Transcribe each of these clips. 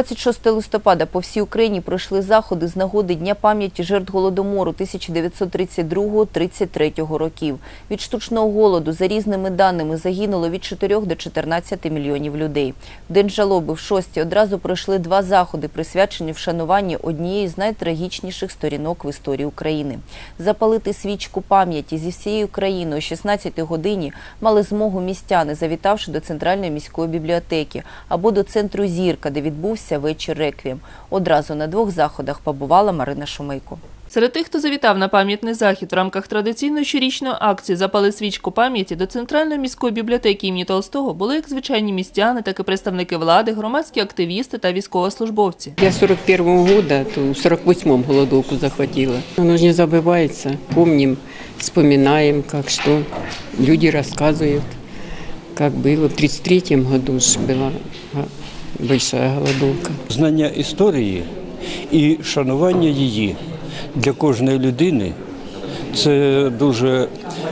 26 листопада по всій Україні пройшли заходи з нагоди Дня пам'яті жертв голодомору 1932-33 років. Від штучного голоду, за різними даними, загинуло від 4 до 14 мільйонів людей. В День жалоби в шості одразу пройшли два заходи, присвячені вшануванню однієї з найтрагічніших сторінок в історії України. Запалити свічку пам'яті зі всією країною о 16 годині мали змогу містяни, завітавши до центральної міської бібліотеки або до центру Зірка, де відбувся вечір реквієм. Одразу на двох заходах побувала Марина Шумейко. Серед тих, хто завітав на пам'ятний захід в рамках традиційної щорічної акції Запали свічку пам'яті до центральної міської бібліотеки імені Толстого були як звичайні містяни, так і представники влади, громадські активісти та військовослужбовці. Я 41 года, то в 48-м голодовку захватила. Оно же не забывается. Помним, вспоминаем, как что. Люди рассказывают, как было. В 33-м году ж была а, большая голодовка. Знання історії і шанування її для кожної людини це дуже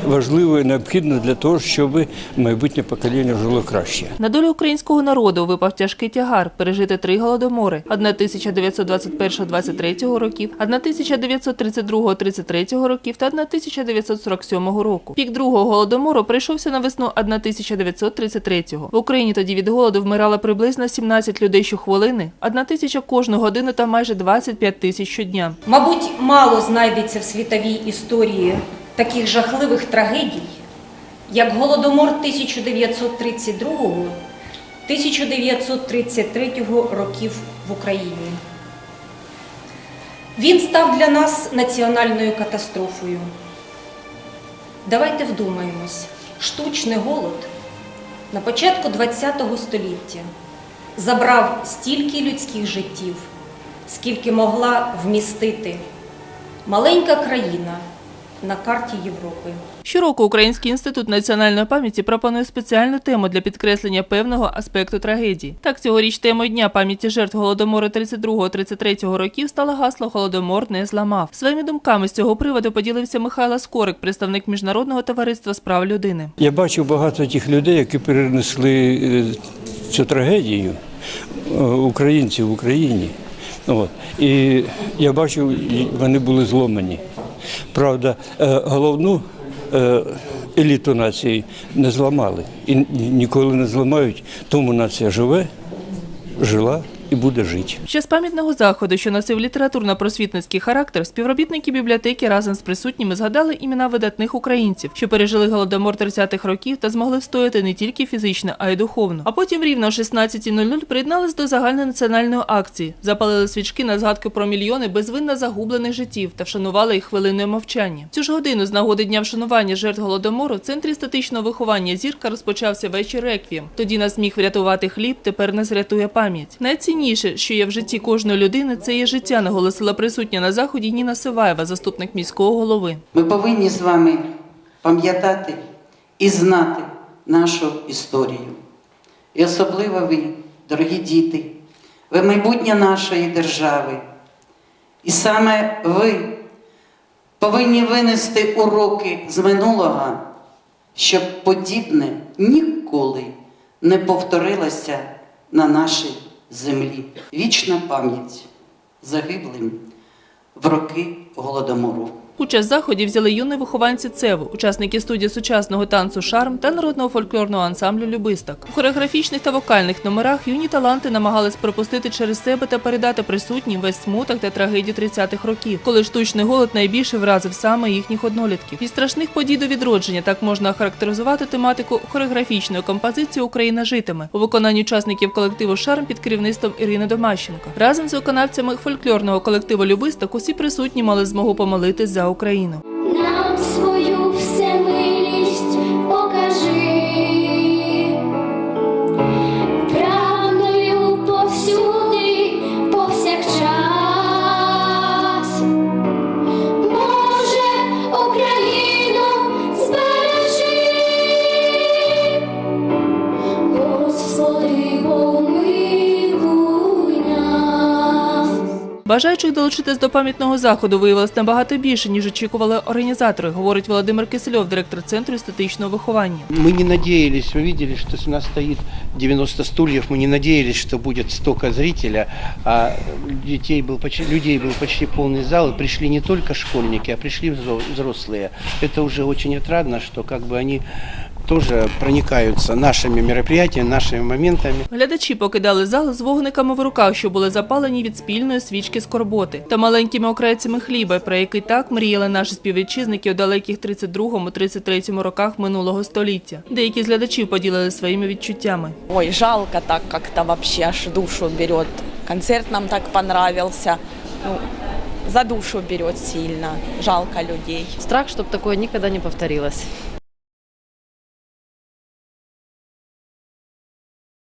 важливо і необхідно для того, щоб майбутнє покоління жило краще. На долю українського народу випав тяжкий тягар пережити три голодомори: 1921-23 років, 1932-33 років та 1947 року. Пік другого голодомору прийшовся на весну 1933-го. В Україні тоді від голоду вмирало приблизно 17 людей щохвилини, одна тисяча кожну годину та майже 25 тисяч щодня. Мабуть, мало знайдеться в світовій історії таких жахливих трагедій, як Голодомор 1932-1933 років в Україні. Він став для нас національною катастрофою. Давайте вдумаємось, штучний голод на початку ХХ століття забрав стільки людських життів, скільки могла вмістити маленька країна на карті Європи. Щороку Український інститут національної пам'яті пропонує спеціальну тему для підкреслення певного аспекту трагедії. Так, цьогоріч темою дня пам'яті жертв голодомору 32-33 років стало гасло Голодомор не зламав. Своїми думками з цього приводу поділився Михайло Скорик, представник міжнародного товариства з прав людини. Я бачив багато тих людей, які перенесли е, цю трагедію е, українців в Україні. От. І я бачив, вони були зломані. Правда, е, головну е, еліту нації не зламали і ніколи не зламають, тому нація живе, жила і буде жити. В час пам'ятного заходу, що носив літературно-просвітницький характер, співробітники бібліотеки разом з присутніми згадали імена видатних українців, що пережили голодомор 30-х років та змогли встояти не тільки фізично, а й духовно. А потім рівно о 16.00 приєднались до загальнонаціональної акції, запалили свічки на згадку про мільйони безвинно загублених життів та вшанували їх хвилиною мовчання. Цю ж годину з нагоди дня вшанування жертв голодомору в центрі статичного виховання зірка розпочався вечір реквієм. Тоді нас міг врятувати хліб, тепер нас рятує пам'ять. Найцінніше, що є в житті кожної людини, це є життя, наголосила присутня на заході Ніна Сиваєва, заступник міського голови. Ми повинні з вами пам'ятати і знати нашу історію. І особливо ви, дорогі діти, ви майбутнє нашої держави. І саме ви повинні винести уроки з минулого, щоб подібне ніколи не повторилося на нашій землі. Вічна пам'ять загиблим в роки голодомору. Участь заході взяли юні вихованці ЦЕВу, учасники студії сучасного танцю Шарм та народного фольклорного ансамблю Любисток. У хореографічних та вокальних номерах юні таланти намагались пропустити через себе та передати присутнім весь смуток та трагедію 30-х років, коли штучний голод найбільше вразив саме їхніх однолітків. Від страшних подій до відродження так можна охарактеризувати тематику хореографічної композиції Україна житиме у виконанні учасників колективу Шарм під керівництвом Ірини Домащенко. Разом з виконавцями фольклорного колективу Любисток усі присутні мали змогу помолитись за Україну. Бажаючих долучитись до пам'ятного заходу виявилось набагато більше, ніж очікували організатори, говорить Володимир Кисельов, директор центру естетичного виховання. Мы не надеялись, мы видели, что у нас стоит 90 стульев, мы не надеялись, что будет столько зрителя, а детей был почти, людей был почти полный зал, и пришли не только школьники, а пришли взро- взрослые. Это уже очень отрадно, что как бы они тоже проникаются нашими мероприятиями, нашими моментами. Глядачі покидали зал з вогниками в руках, що були запалені від спільної свічки скорботи, та маленькими окрайцями хліба, про який так мріяли наші співвітчизники у далеких 32-33 роках минулого століття. Деякі з глядачів поділили своїми відчуттями. Ой, жалко так как-то вообще, аж душу берет. Концерт нам так понравился. Ну, за душу берет сильно. Жалко людей. Страх, чтобы такое никогда не повторилось.